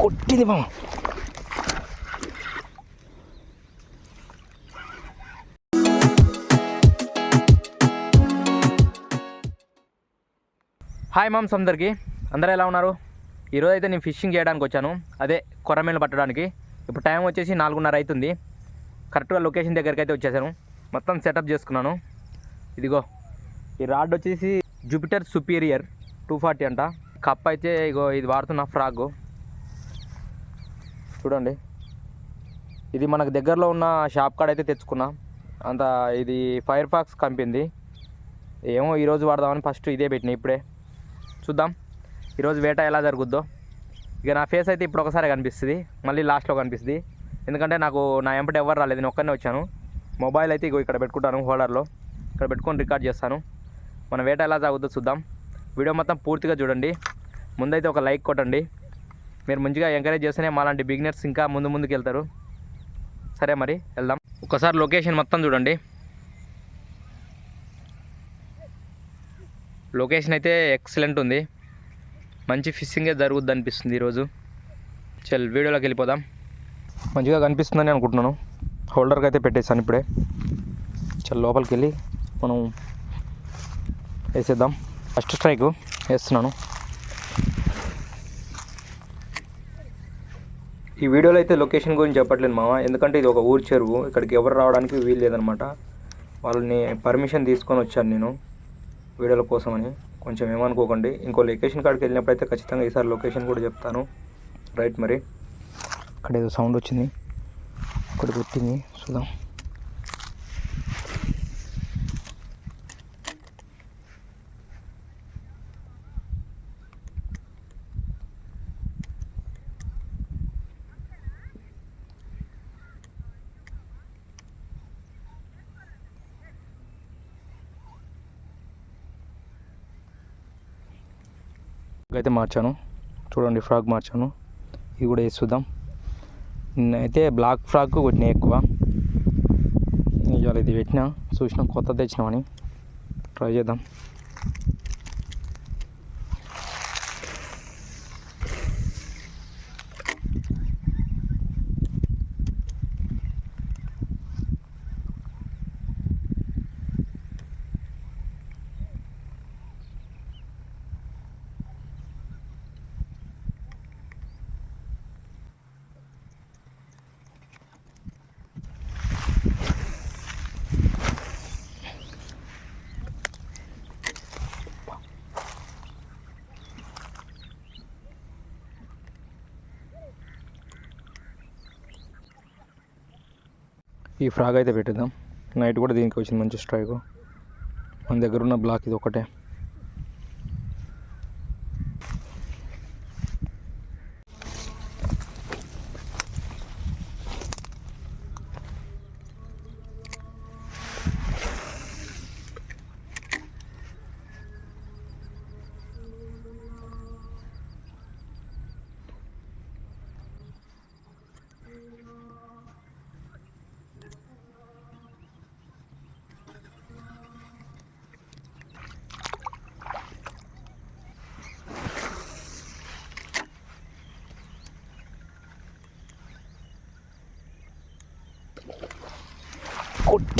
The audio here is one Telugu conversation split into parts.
కొట్టింది మామ. హాయ్ మామ్స్ అందరికీ. అందరూ ఎలా ఉన్నారు? ఈరోజు అయితే నేను ఫిషింగ్ చేయడానికి వచ్చాను. అదే కొర్రమీను పట్టడానికి. ఇప్పుడు టైం వచ్చేసి నాలుగున్నర అవుతుంది. కరెక్ట్గా లొకేషన్ దగ్గరికి అయితే వచ్చేసాను. మొత్తం సెటప్ చేసుకున్నాను. ఇదిగో ఈ రాడ్ వచ్చేసి జూపిటర్ సుపీరియర్ టూ ఫార్టీ అంట. కప్ అయితే ఇగో ఇది వాడుతున్న ఫ్రాగ్ చూడండి. ఇది మనకు దగ్గరలో ఉన్న షాప్ కాడ అయితే తెచ్చుకున్నా. అంత ఇది ఫైర్ ఫాక్స్ కంపింది ఏమో ఈరోజు వాడదామని ఫస్ట్ ఇదే పెట్టిన ఇప్పుడే. చూద్దాం. ఈరోజు వేట ఎలా జరుగుద్దో. ఇక నా ఫేస్ అయితే ఇప్పుడు ఒకసారి కనిపిస్తుంది. మళ్ళీ లాస్ట్లో కనిపిస్తుంది. ఎందుకంటే నాకు నా ఎంపటి ఎవరు రాలేదు. నేను ఒక్కనే వచ్చాను. మొబైల్ అయితే ఇగో ఇక్కడ పెట్టుకుంటాను హోల్డర్లో. ఇక్కడ పెట్టుకొని రికార్డ్ చేస్తాను. మన వేట ఎలా సాగుద్దో చూద్దాం. వీడియో మొత్తం పూర్తిగా చూడండి. ముందైతే ఒక లైక్ కొట్టండి. మీరు మంచిగా ఎంకరేజ్ చేస్తేనే మాలాంటి బిగినర్స్ ఇంకా ముందు ముందుకు వెళ్తారు సరే మరి వెళ్దాం. ఒకసారి లొకేషన్ మొత్తం చూడండి. లొకేషన్ అయితే ఎక్సలెంట్ ఉంది. మంచి ఫిషింగే జరుగుద్ది అనిపిస్తుంది ఈరోజు. చల్ వీడియోలోకి వెళ్ళిపోదాం. మంచిగా కనిపిస్తుందని అనుకుంటున్నాను. హోల్డర్కి అయితే పెట్టేసాను ఇప్పుడే. చల్ లోపలికి వెళ్ళి మనం వేసేద్దాం. ఫస్ట్ స్ట్రైక్ వేస్తున్నాను. ఈ వీడియోలో అయితే లొకేషన్ గురించి చెప్పట్లేదు మామ. ఎందుకంటే ఇది ఒక ఊరు చెరువు. ఇక్కడికి ఎవరు రావడానికి వీలు లేదనమాట వాళ్ళని పర్మిషన్ తీసుకొని వచ్చాను నేను వీడియోల కోసమని. కొంచెం ఏమనుకోకండి. ఇంకో లొకేషన్ కాడికి వెళ్ళినప్పుడు అయితే ఖచ్చితంగా ఈసారి లొకేషన్ కూడా చెప్తాను. రైట్ మరి. అక్కడ ఏదో సౌండ్ వచ్చింది. అక్కడ కొట్టింది చూద్దాం. అయితే మార్చాను. చూడండి ఫ్రాక్ మార్చాను. ఇది కూడా వేసుద్దాం చూద్దాం అయితే బ్లాక్ ఫ్రాక్ కొట్టినా ఎక్కువ. ఇవాళ ఇది పెట్టినా చూసినా కొత్త తెచ్చినామని. ట్రై చేద్దాం. ఈ ఫ్రాగ్ అయితే పెట్టేద్దాం. నైట్ కూడా దీనికి వచ్చింది మంచి స్ట్రైక్ మన దగ్గర ఉన్న బ్లాక్ ఇది ఒకటే.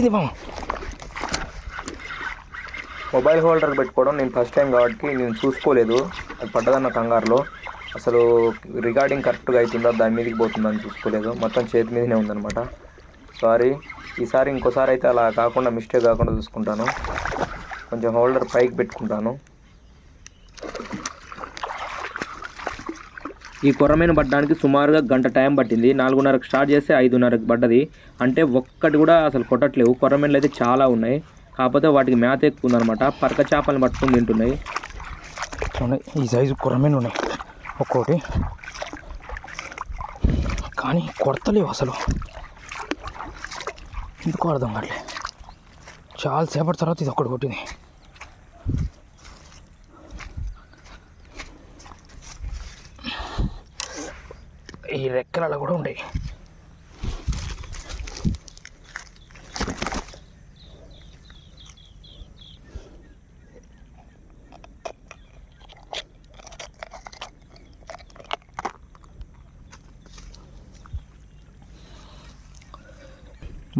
కొట్టింది మామ మొబైల్ హోల్డర్ పెట్టుకోవడం నేను ఫస్ట్ టైం కాబట్టి నేను చూసుకోలేదు. అది పడ్డదన్న కంగారులో. అసలు రికార్డింగ్ కరెక్ట్గా అవుతుందా దాని మీదకి పోతుందని చూసుకోలేదు. మొత్తం చేతి మీదనే ఉందనమాట సారీ ఈసారి ఇంకోసారి అయితే అలా కాకుండా మిస్టేక్ కాకుండా చూసుకుంటాను. కొంచెం హోల్డర్ పైకి పెట్టుకుంటాను. ఈ కొర్రమైన పట్టడానికి సుమారుగా గంట టైం పట్టింది. నాలుగున్నరకు స్టార్ట్ చేస్తే ఐదున్నరకు పడ్డది. అంటే ఒక్కటి కూడా అసలు కొట్టట్లేవు. కొర్రమీనలు అయితే చాలా ఉన్నాయి. కాకపోతే వాటికి మేత ఎక్కువ ఉందన్నమాట. పరక చేపలను పట్టుకుని తింటున్నాయి. ఉన్నాయి ఈ సైజు కొరమీను ఉన్నాయి. ఒక్కోటి. కానీ కొడతలేవు అసలు. ఎందుకు అర్థం కావట్లేదు చాలా సేపటి తర్వాత ఇది ఒక్కటి కొట్టింది. ఈ రెక్కలలో కూడా ఉండేవి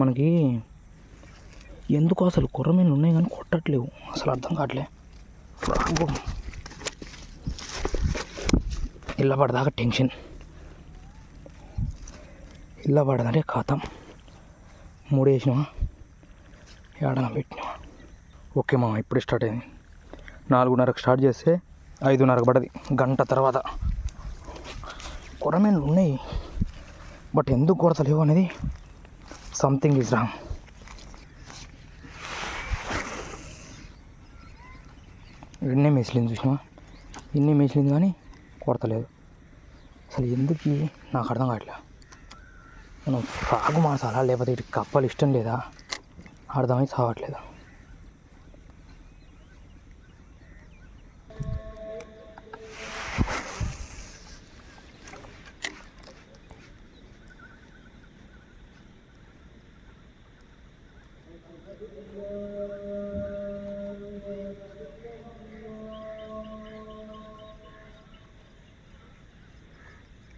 మనకి ఎందుకు అసలు కుర్రమీన్లు ఉన్నాయి కానీ కొట్టట్లేవు. అసలు అర్థం కావట్లే. ఇలా పడదాకా టెన్షన్. ఇలా పడదంటే ఖాతం. మూడు వేసినావా ఏడన పెట్టినావా? ఓకే మా ఇప్పుడే స్టార్ట్ అయింది. నాలుగున్నరకు స్టార్ట్ చేస్తే ఐదున్నరకు పడది గంట తర్వాత. కొరమేన్లు ఉన్నాయి బట్ ఎందుకు కొరతలేవు అనేది సంథింగ్ ఈజ్ రాంగ్ ఎన్నే మెసిలింది చూసినావా? ఎన్ని మెసిలింది కానీ కొరతలేదు అసలు ఎందుకు నాకు అర్థం కావట్లేదు మనం ఫ్రాగు మాసాలా? లేకపోతే ఇటు కప్పలు ఇష్టం లేదా? అర్థమై చావట్లేదు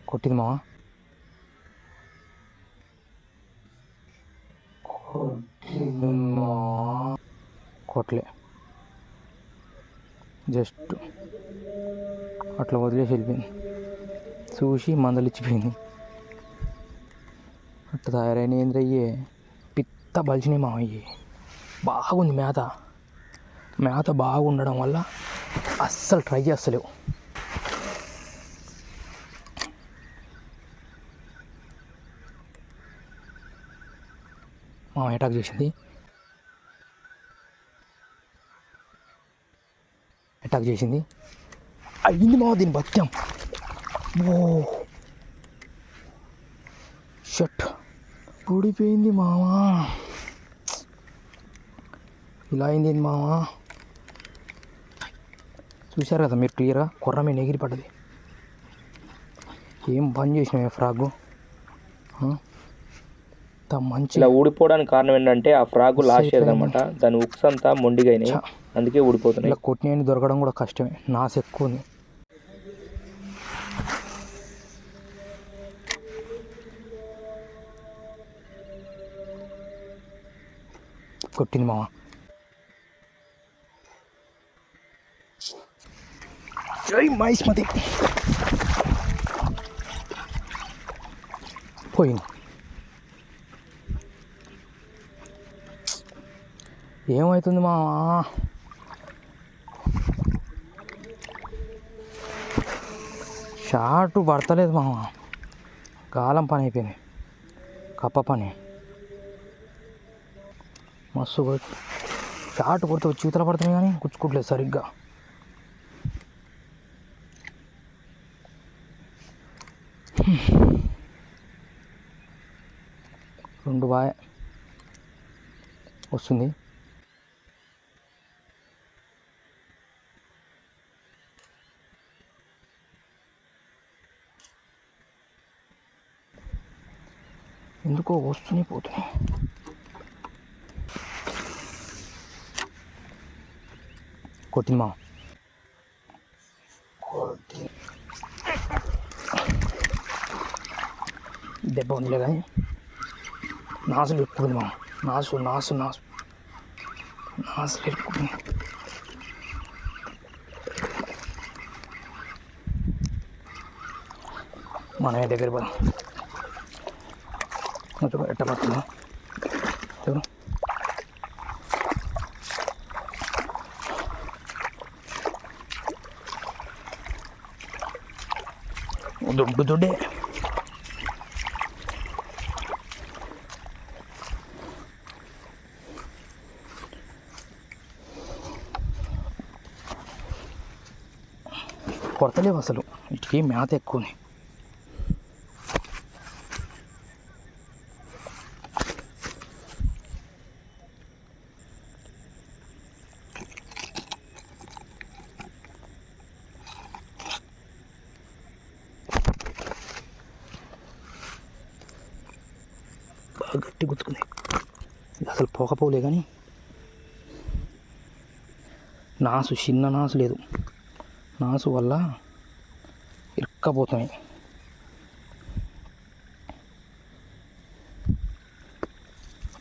కొట్టింది మావా? అట్లే. జస్ట్ అట్లా వదిలేసి వెళ్ళిపోయింది. చూసి మందలిచ్చిపోయింది. అట్లా తయారైన ఏంద్రయ్యే పిత్త బలిచినాయి మావయ్య. బాగుంది మేత. మేత బాగుండడం వల్ల అస్సలు ట్రై చేస్తలేవు. మా అటాక్ చేసింది. అటాక్ చేసింది. అయ్యింది మావ దీన్ని బత్యం ఓ. షట్. ఊడిపోయింది మావా. ఇలా అయింది ఏంది మావా? చూశారు కదా మీరు క్లియర్గా? కొర్రమే ఎగిరి పడ్డది ఏం పని చేసినావు ఫ్రాగు? మంచి ఇలా ఊడిపోవడానికి కారణం ఏంటంటే ఆ ఫ్రాగ్ లాస్ట్ ఇయర్ అనమాట దాని ఉక్స్ అంతా మొండిగైనాయి. అందుకే ఊడిపోతున్నాయి. ఇలా కొట్టినవి దొరకడం కూడా కష్టమే. నాసు ఎక్కువ ఉంది. కొట్టింది మామ. జై మహిష్మతి పోయింది. ఏమవుతుంది మా షార్ట్ పడతలేదు మామ. గాలం పని అయిపోయింది. కప్ప పని. మస్తు షార్ట్ కొడితే చీతలు పడుతున్నాయి కానీ గుచ్చుకోవట్లేదు సరిగ్గా. రెండు బాయ్. వస్తుంది. ఎందుకో వస్తున్నాయి పోతున్నాయి కొట్టింది మా దెబ్బ ఉందిలే కానీ నాసులు ఎక్కువది మా నాసు నాసు నాసు నాసులు ఎక్కువ మనమే దగ్గర పోదాం ఇదిగో ఎట్ట పడుతుందో ఇదిగో. దొడ్డు దొడ్డే. కొడతలేవు అసలు. వీటికి మేత ఎక్కువని. బాగా గట్టి గుచ్చుకుంది అసలు పోకపోలే కానీ నాసు చిన్న నాసు లేదు. నాసు వల్ల ఇరుక్కపోతున్నాయి.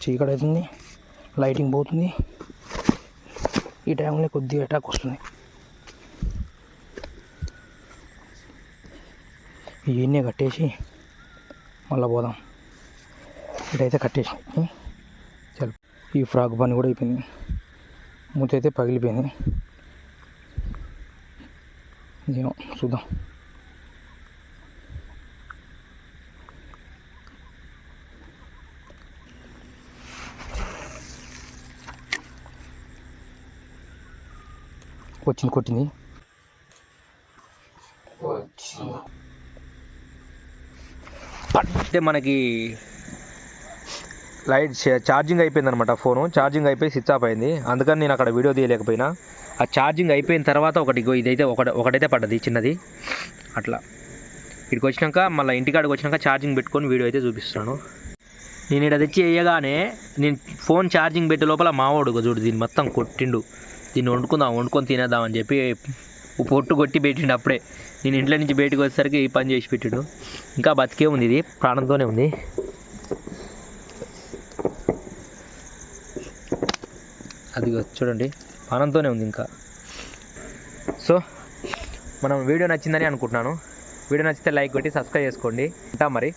చీకటి అవుతుంది లైటింగ్ పోతుంది. ఈ టైంలో కొద్దిగా అటాక్ వస్తుంది. ఇవన్నీ కట్టేసి మళ్ళీ పోదాం. ఇదైతే కట్టేసి చల్. ఈ ఫ్రాక్ పని కూడా అయిపోయింది. మూత అయితే పగిలిపోయింది. ఏమో చూద్దాం. వచ్చింది కొట్టింది. పట్టే మనకి లైట్ ఛార్జింగ్ అయిపోయింది అనమాట ఫోను. ఛార్జింగ్ అయిపోయి స్విచ్ ఆఫ్ అయింది. అందుకని నేను అక్కడ వీడియో తీయలేకపోయినా. ఆ ఛార్జింగ్ అయిపోయిన తర్వాత ఒకటి ఇదైతే ఒకటి ఒకటైతే పడ్డది చిన్నది. అట్లా. ఇక్కడికి వచ్చినాక మళ్ళీ ఇంటికాడికి వచ్చినాక ఛార్జింగ్ పెట్టుకొని వీడియో అయితే చూపిస్తాను నేను ఇక్కడ తెచ్చి వేయగానే నేను ఫోన్ ఛార్జింగ్ పెట్టే లోపల మావాడు చూడు దీన్ని మొత్తం కొట్టిండు. దీన్ని వండుకుందాం వండుకొని తినేద్దాం అని చెప్పి పొట్టు కొట్టి పెట్టిండు అప్పుడే. నేను ఇంట్లో నుంచి బయటకు వచ్చేసరికి ఈ పని చేసి పెట్టిండు. ఇంకా బతికే ఉంది ఇది. ప్రాణంతోనే ఉంది. అది చూడండి పానంతోనే ఉంది ఇంకా. సో మనం వీడియో నచ్చిందని అనుకుంటున్నాను. వీడియో నచ్చితే లైక్ కొట్టి సబ్స్క్రైబ్ చేసుకోండి. ఉంటాం మరి.